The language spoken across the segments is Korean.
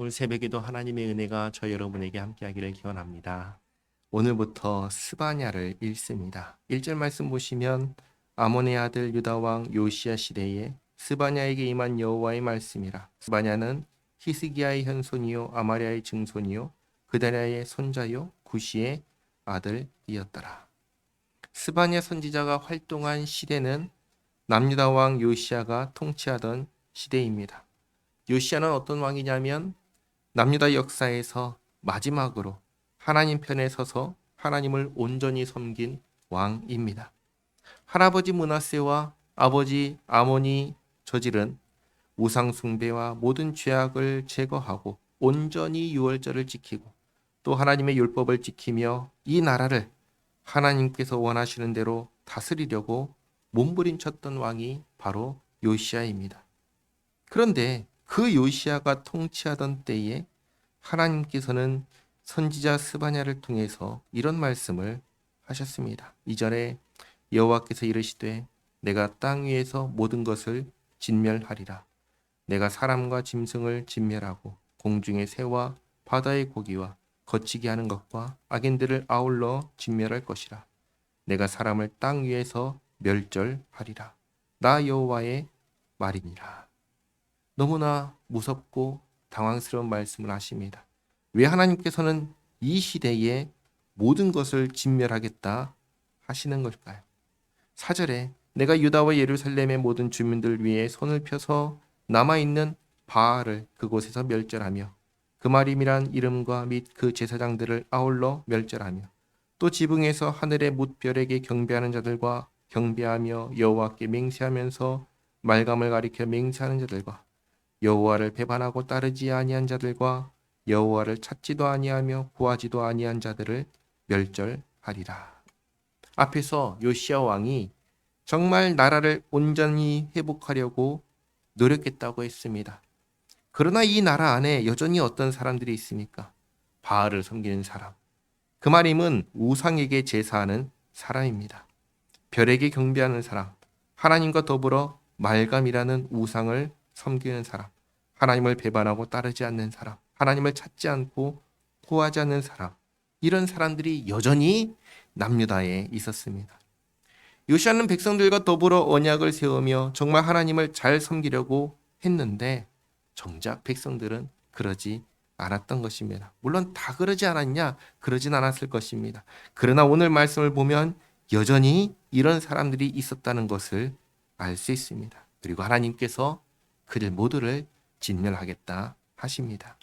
오늘 새벽에도 하나님의 은혜가 저 여러분에게 함께하기를 기원합니다. 오늘부터 스바냐를 읽습니다. 1절 말씀 보시면 아몬의 아들 유다 왕 요시야 시대에 스바냐에게 임한 여호와의 말씀이라. 스바냐는 히스기야의 현손이요 아마리아의 증손이요 그다리아의 손자요 구시의 아들이었더라. 스바냐 선지자가 활동한 시대는 남유다 왕 요시야가 통치하던 시대입니다. 요시야는 어떤 왕이냐면 남유다 역사에서 마지막으로 하나님 편에 서서 하나님을 온전히 섬긴 왕입니다. 할아버지 문하세와 아버지 아몬이 저지른 우상 숭배와 모든 죄악을 제거하고 온전히 유월절을 지키고 또 하나님의 율법을 지키며 이 나라를 하나님께서 원하시는 대로 다스리려고 몸부림쳤던 왕이 바로 요시아입니다. 그런데 그 요시아가 통치하던 때에 하나님께서는 선지자 스바냐를 통해서 이런 말씀을 하셨습니다. 이절에 여호와께서 이르시되 내가 땅 위에서 모든 것을 진멸하리라. 내가 사람과 짐승을 진멸하고 공중의 새와 바다의 고기와 거치게 하는 것과 악인들을 아울러 진멸할 것이라. 내가 사람을 땅 위에서 멸절하리라. 나 여호와의 말이니라. 너무나 무섭고 당황스러운 말씀을 하십니다. 왜 하나님께서는 이 시대에 모든 것을 진멸하겠다 하시는 걸까요? 사절에 내가 유다와 예루살렘의 모든 주민들 위에 손을 펴서 남아 있는 바알을 그곳에서 멸절하며 그 말임이란 이름과 및 그 제사장들을 아울러 멸절하며 또 지붕에서 하늘의 뭇별에게 경배하는 자들과 경배하며 여호와께 맹세하면서 말감을 가리켜 맹세하는 자들과 여호와를 배반하고 따르지 아니한 자들과 여호와를 찾지도 아니하며 구하지도 아니한 자들을 멸절하리라. 앞에서 요시아 왕이 정말 나라를 온전히 회복하려고 노력했다고 했습니다. 그러나 이 나라 안에 여전히 어떤 사람들이 있습니까? 바알을 섬기는 사람. 그 말임은 우상에게 제사하는 사람입니다. 별에게 경배하는 사람. 하나님과 더불어 말감이라는 우상을 섬기는 사람. 하나님을 배반하고 따르지 않는 사람. 하나님을 찾지 않고 구하지 않는 사람. 이런 사람들이 여전히 남유다에 있었습니다. 요시아는 백성들과 더불어 언약을 세우며 정말 하나님을 잘 섬기려고 했는데 정작 백성들은 그러지 않았던 것입니다. 물론 다 그러지 않았냐? 그러진 않았을 것입니다. 그러나 오늘 말씀을 보면 여전히 이런 사람들이 있었다는 것을 알 수 있습니다. 그리고 하나님께서 그들 모두를 진멸하겠다 하십니다.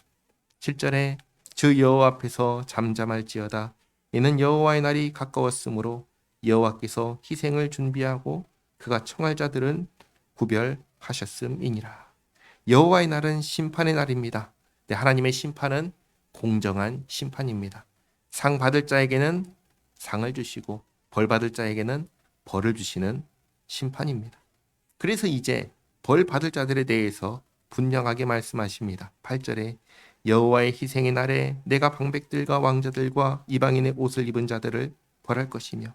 7절에 주 여호와 앞에서 잠잠할지어다 이는 여호와의 날이 가까웠으므로 여호와께서 희생을 준비하고 그가 청할 자들은 구별하셨음이니라. 여호와의 날은 심판의 날입니다. 네, 하나님의 심판은 공정한 심판입니다. 상 받을 자에게는 상을 주시고 벌 받을 자에게는 벌을 주시는 심판입니다. 그래서 이제 벌 받을 자들에 대해서 분명하게 말씀하십니다. 8절에 여호와의 희생의 날에 내가 방백들과 왕자들과 이방인의 옷을 입은 자들을 벌할 것이며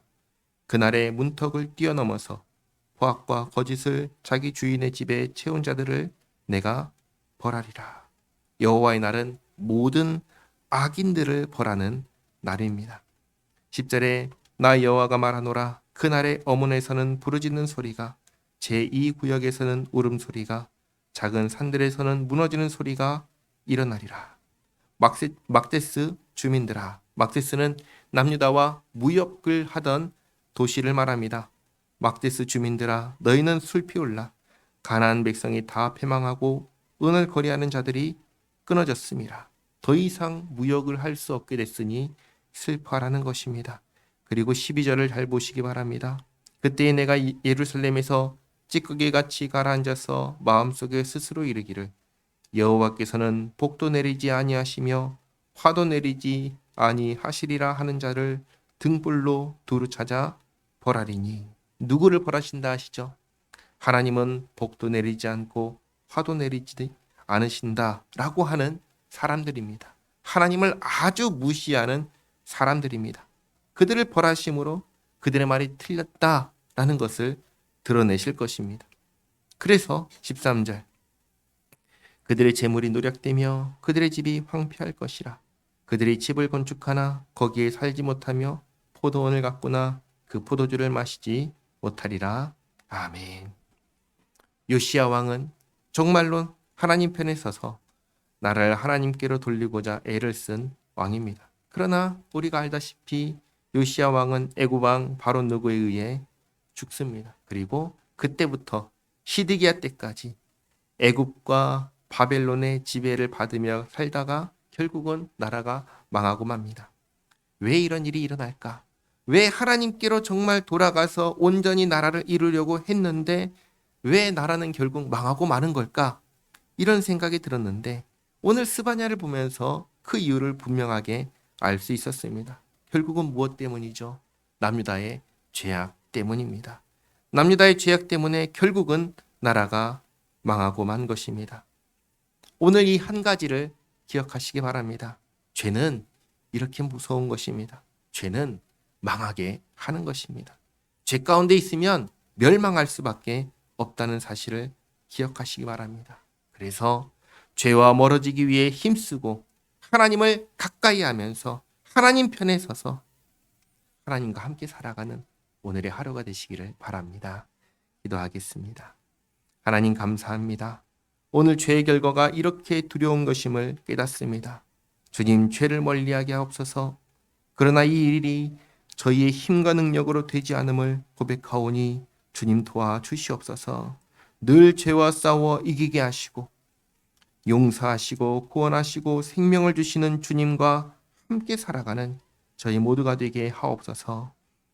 그날에 문턱을 뛰어넘어서 포악과 거짓을 자기 주인의 집에 채운 자들을 내가 벌하리라. 여호와의 날은 모든 악인들을 벌하는 날입니다. 10절에 나 여호와가 말하노라 그날에 어문에서는 부르짖는 소리가 제2구역에서는 울음소리가 작은 산들에서는 무너지는 소리가 일어나리라. 막세, 막데스 주민들아 막데스는 남유다와 무역을 하던 도시를 말합니다. 막데스 주민들아 너희는 술피 올라 가나안 백성이 다 패망하고 은을 거래하는 자들이 끊어졌습니다. 더 이상 무역을 할 수 없게 됐으니 슬퍼하라는 것입니다. 그리고 12절을 잘 보시기 바랍니다. 그때에 내가 예루살렘에서 찌꺼기 같이 가라앉아서 마음속에 스스로 이르기를 여호와께서는 복도 내리지 아니하시며 화도 내리지 아니하시리라 하는 자를 등불로 두루 찾아 벌하리니 누구를 벌하신다 하시죠? 하나님은 복도 내리지 않고 화도 내리지 않으신다라고 하는 사람들입니다. 하나님을 아주 무시하는 사람들입니다. 그들을 벌하심으로 그들의 말이 틀렸다라는 것을 드러내실 것입니다. 그래서 13절 그들의 재물이 노력되며 그들의 집이 황폐할 것이라. 그들이 집을 건축하나 거기에 살지 못하며 포도원을 가꾸나 그 포도주를 마시지 못하리라. 아멘. 요시야 왕은 정말로 하나님 편에 서서 나라를 하나님께로 돌리고자 애를 쓴 왕입니다. 그러나 우리가 알다시피 요시야 왕은 애굽 왕 바로 누구에 의해 죽습니다. 그리고 그때부터 시드기야 때까지 애굽과 바벨론의 지배를 받으며 살다가 결국은 나라가 망하고 맙니다. 왜 이런 일이 일어날까? 왜 하나님께로 정말 돌아가서 온전히 나라를 이루려고 했는데 왜 나라는 결국 망하고 마는 걸까? 이런 생각이 들었는데 오늘 스바냐를 보면서 그 이유를 분명하게 알 수 있었습니다. 결국은 무엇 때문이죠? 남유다의 죄악 때문입니다. 남유다의 죄악 때문에 결국은 나라가 망하고 만 것입니다. 오늘 이 한 가지를 기억하시기 바랍니다. 죄는 이렇게 무서운 것입니다. 죄는 망하게 하는 것입니다. 죄 가운데 있으면 멸망할 수밖에 없다는 사실을 기억하시기 바랍니다. 그래서 죄와 멀어지기 위해 힘쓰고 하나님을 가까이 하면서 하나님 편에 서서 하나님과 함께 살아가는 오늘의 하루가 되시기를 바랍니다. 기도하겠습니다. 하나님 감사합니다. 오늘 죄의 결과가 이렇게 두려운 것임을 깨닫습니다. 주님 죄를 멀리하게 하옵소서. 그러나 이 일이 저희의 힘과 능력으로 되지 않음을 고백하오니 주님 도와 주시옵소서. 늘 죄와 싸워 이기게 하시고 용서하시고 구원하시고 생명을 주시는 주님과 함께 살아가는 저희 모두가 되게 하옵소서.